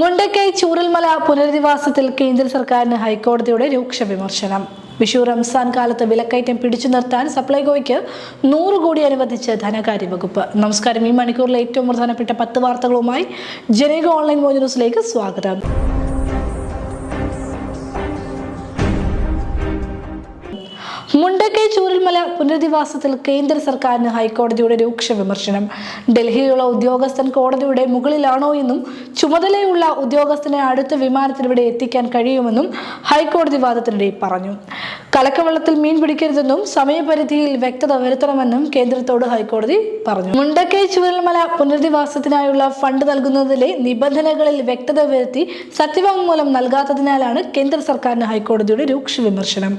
മുണ്ടക്കൈ ചൂരൽമല പുനരധിവാസത്തിൽ കേന്ദ്ര സർക്കാരിന് ഹൈക്കോടതിയുടെ രൂക്ഷ വിമർശനം. വിഷു റംസാൻ കാലത്ത് വിലക്കയറ്റം പിടിച്ചു നിർത്താൻ സപ്ലൈകോയ്ക്ക് നൂറ് കോടി അനുവദിച്ച് ധനകാര്യ വകുപ്പ്. നമസ്കാരം. ഈ മണിക്കൂറിലെ ഏറ്റവും പ്രധാനപ്പെട്ട പത്ത് വാർത്തകളുമായി ജനക ഓൺലൈൻ ന്യൂസിലേക്ക് സ്വാഗതം. മുണ്ടക്കൈ ചൂരൽമല പുനരധിവാസത്തിൽ കേന്ദ്ര സർക്കാരിന് ഹൈക്കോടതിയുടെ രൂക്ഷ വിമർശനം. ഡൽഹിയിലുള്ള ഉദ്യോഗസ്ഥൻ കോടതിയുടെ മുകളിലാണോ എന്നും ചുമതലയുള്ള ഉദ്യോഗസ്ഥനെ അടുത്ത വിമാനത്തിനിടെ എത്തിക്കാൻ കഴിയുമെന്നും ഹൈക്കോടതി വാദത്തിനിടെ പറഞ്ഞു. കലക്കവെള്ളത്തിൽ മീൻ പിടിക്കരുതെന്നും സമയപരിധിയിൽ വ്യക്തത വരുത്തണമെന്നും കേന്ദ്രത്തോട് ഹൈക്കോടതി പറഞ്ഞു. മുണ്ടക്കൈ ചൂരൽമല പുനരധിവാസത്തിനായുള്ള ഫണ്ട് നൽകുന്നതിലെ നിബന്ധനകളിൽ വ്യക്തത വരുത്തി സത്യവാങ്മൂലം നൽകാത്തതിനാലാണ് കേന്ദ്ര സർക്കാരിന് ഹൈക്കോടതിയുടെ രൂക്ഷ വിമർശനം.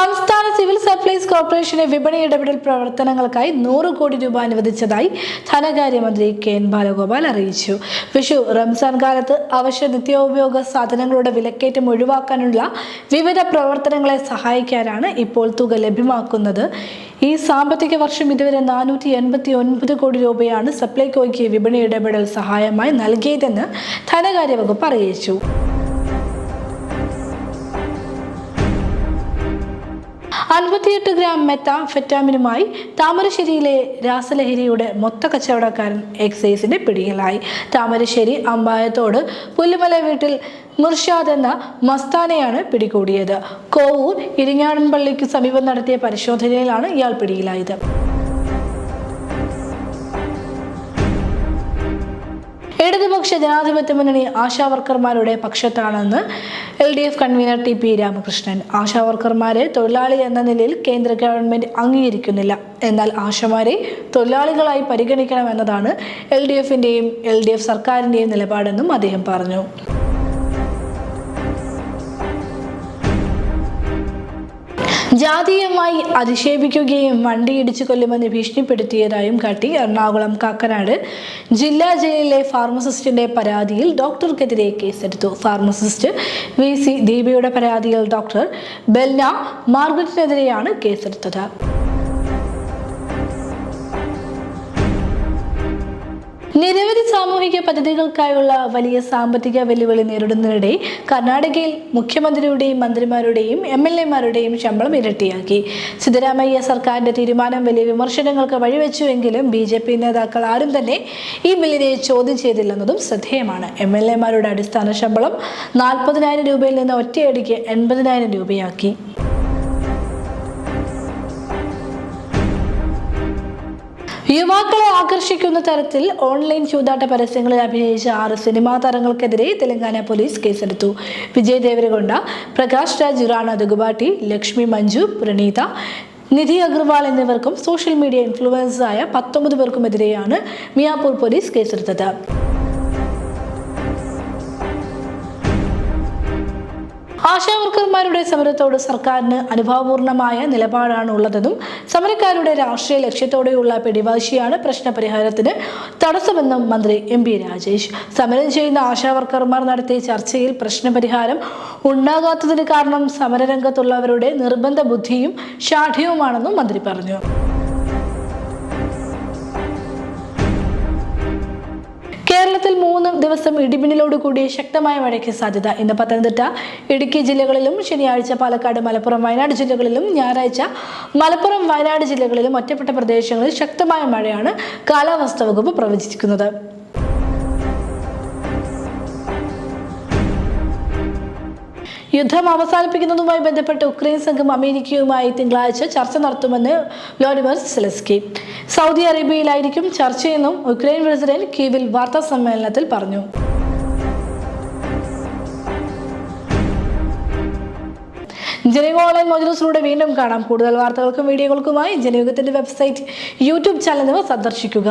സംസ്ഥാന സിവിൽ സപ്ലൈസ് കോർപ്പറേഷനെ വിപണി ഇടപെടൽ പ്രവർത്തനങ്ങൾക്കായി നൂറ് കോടി രൂപ അനുവദിച്ചതായി ധനകാര്യമന്ത്രി കെ എൻ ബാലഗോപാൽ അറിയിച്ചു. വിഷു റംസാൻ കാലത്ത് അവശ്യ നിത്യോപയോഗ സാധനങ്ങളുടെ വിലക്കയറ്റം ഒഴിവാക്കാനുള്ള വിവിധ പ്രവർത്തനങ്ങളെ സഹായിക്കാനാണ് ഇപ്പോൾ തുക ലഭ്യമാക്കുന്നത്. ഈ സാമ്പത്തിക വർഷം ഇതുവരെ നാനൂറ്റി എൺപത്തി ഒൻപത് കോടി രൂപയാണ് സപ്ലൈകോയ്ക്ക് വിപണി ഇടപെടൽ സഹായമായി നൽകിയതെന്ന് ധനകാര്യ വകുപ്പ് അറിയിച്ചു. അൻപത്തിയെട്ട് ഗ്രാം മെത്താഫെറ്റാമിനുമായി താമരശ്ശേരിയിലെ രാസലഹരിയുടെ മൊത്ത കച്ചവടക്കാരൻ എക്സൈസിന്റെ പിടിയിലായി. താമരശ്ശേരി അമ്പായത്തോട് പുല്ലുമല വീട്ടിൽ മുർഷാദ് എന്ന മസ്താനെയാണ് പിടികൂടിയത്. കോവൂർ ഇരിങ്ങാടൻപള്ളിക്ക് സമീപം നടത്തിയ പരിശോധനയിലാണ് ഇയാൾ പിടിയിലായത്. ഇടതുപക്ഷ ജനാധിപത്യ മുന്നണി ആശാവർക്കർമാരുടെ പക്ഷത്താണെന്ന് L D F convener T P Ramakrishnan. ആശാവർക്കർമാരെ തൊഴിലാളി എന്ന നിലയിൽ കേന്ദ്ര ഗവൺമെന്റ് അംഗീകരിക്കുന്നില്ല. എന്നാൽ ആശമാരെ തൊഴിലാളികളായി പരിഗണിക്കണമെന്നതാണ് എൽ ഡി എഫിന്റെയും എൽ ഡി എഫ് സർക്കാരിന്റെയും നിലപാടെന്നും അദ്ദേഹം പറഞ്ഞു. ജാതീയമായി അധിക്ഷേപിക്കുകയും വണ്ടിയിടിച്ചു കൊല്ലുമെന്ന് ഭീഷണിപ്പെടുത്തിയതായും കാട്ടി എറണാകുളം കാക്കനാട് ജില്ലാ ജയിലിലെ ഫാർമസിസ്റ്റിന്റെ പരാതിയിൽ ഡോക്ടർക്കെതിരെ കേസെടുത്തു. ഫാർമസിസ്റ്റ് വി സി ദീപയുടെ പരാതിയിൽ ഡോക്ടർ ബെൽന മാർഗറ്റിനെതിരെയാണ് കേസെടുത്തത്. നിരവധി സാമൂഹിക പദ്ധതികൾക്കായുള്ള വലിയ സാമ്പത്തിക വെല്ലുവിളി നേരിടുന്നതിനിടെ കർണാടകയിൽ മുഖ്യമന്ത്രിയുടെയും മന്ത്രിമാരുടെയും എം എൽ എമാരുടെയും ശമ്പളം ഇരട്ടിയാക്കി. സിദ്ധരാമയ്യ സർക്കാരിന്റെ തീരുമാനം വലിയ വിമർശനങ്ങൾക്ക് വഴിവെച്ചുവെങ്കിലും ബി ജെ പി നേതാക്കൾ ആരും തന്നെ ഈ ബില്ലിനെ ചോദ്യം ചെയ്തില്ലെന്നതും ശ്രദ്ധേയമാണ്. എം എൽ എമാരുടെ അടിസ്ഥാന ശമ്പളം നാൽപ്പതിനായിരം രൂപയിൽ നിന്ന് ഒറ്റയടിക്ക് എൺപതിനായിരം രൂപയാക്കി. യുവാക്കളെ ആകർഷിക്കുന്ന തരത്തിൽ ഓൺലൈൻ ചൂതാട്ട പരസ്യങ്ങളിൽ അഭിനയിച്ച ആറ് സിനിമാ താരങ്ങൾക്കെതിരെ തെലങ്കാന പോലീസ് കേസെടുത്തു. വിജയ് ദേവരകൊണ്ട പ്രകാശ് രാജ് റാണ ദുഗുബാട്ടി ലക്ഷ്മി മഞ്ജു പ്രണീത നിധി അഗർവാൾ എന്നിവർക്കും സോഷ്യൽ മീഡിയ ഇൻഫ്ലുവൻസായ പത്തൊമ്പത് പേർക്കുമെതിരെയാണ് മിയാപൂർ പോലീസ് കേസെടുത്തത്. ആശാവർക്കർമാരുടെ സമരത്തോട് സർക്കാരിന് അനുഭാവപൂർണമായ നിലപാടാണ് ഉള്ളതെന്നും സമരക്കാരുടെ രാഷ്ട്രീയ ലക്ഷ്യത്തോടെയുള്ള പിടിവാശിയാണ് പ്രശ്നപരിഹാരത്തിന് തടസ്സമെന്നും മന്ത്രി എം പി രാജേഷ്. സമരം ചെയ്യുന്ന ആശാവർക്കർമാർ നടത്തിയ ചർച്ചയിൽ പ്രശ്നപരിഹാരം ഉണ്ടാകാത്തതിന് കാരണം സമരരംഗത്തുള്ളവരുടെ നിർബന്ധ ബുദ്ധിയും ഷാഠ്യവുമാണെന്നും മന്ത്രി പറഞ്ഞു. മൂന്ന് ദിവസം ഇടിമിന്നലോട് കൂടിയ ശക്തമായ മഴയ്ക്ക് സാധ്യത. ഇന്ന് പത്തനംതിട്ട ഇടുക്കി ജില്ലകളിലും ശനിയാഴ്ച പാലക്കാട് മലപ്പുറം വയനാട് ജില്ലകളിലും ഞായറാഴ്ച മലപ്പുറം വയനാട് ജില്ലകളിലും ഒറ്റപ്പെട്ട പ്രദേശങ്ങളിൽ ശക്തമായ മഴയാണ് കാലാവസ്ഥാ വകുപ്പ് പ്രവചിക്കുന്നത് യുദ്ധം അവസാനിപ്പിക്കുന്നതുമായി ബന്ധപ്പെട്ട് ഉക്രൈൻ സംഘം അമേരിക്കയുമായി തിങ്കളാഴ്ച ചർച്ച നടത്തുമെന്ന് വ്ളാഡിമർ സെലസ്കി സൗദി അറേബ്യയിലായിരിക്കും ചർച്ചയെന്നും ഉക്രൈൻ പ്രസിഡന്റ് കീവിൽ വാർത്താ സമ്മേളനത്തിൽ പറഞ്ഞു. ജനയുഗ ഓൺലൈൻ മോജനസിലൂടെ വീണ്ടും കാണാം. കൂടുതൽ വാർത്തകൾക്കും വീഡിയോകൾക്കുമായി ജനയുഗത്തിന്റെ വെബ്സൈറ്റ് യൂട്യൂബ് ചാനൽ സന്ദർശിക്കുക.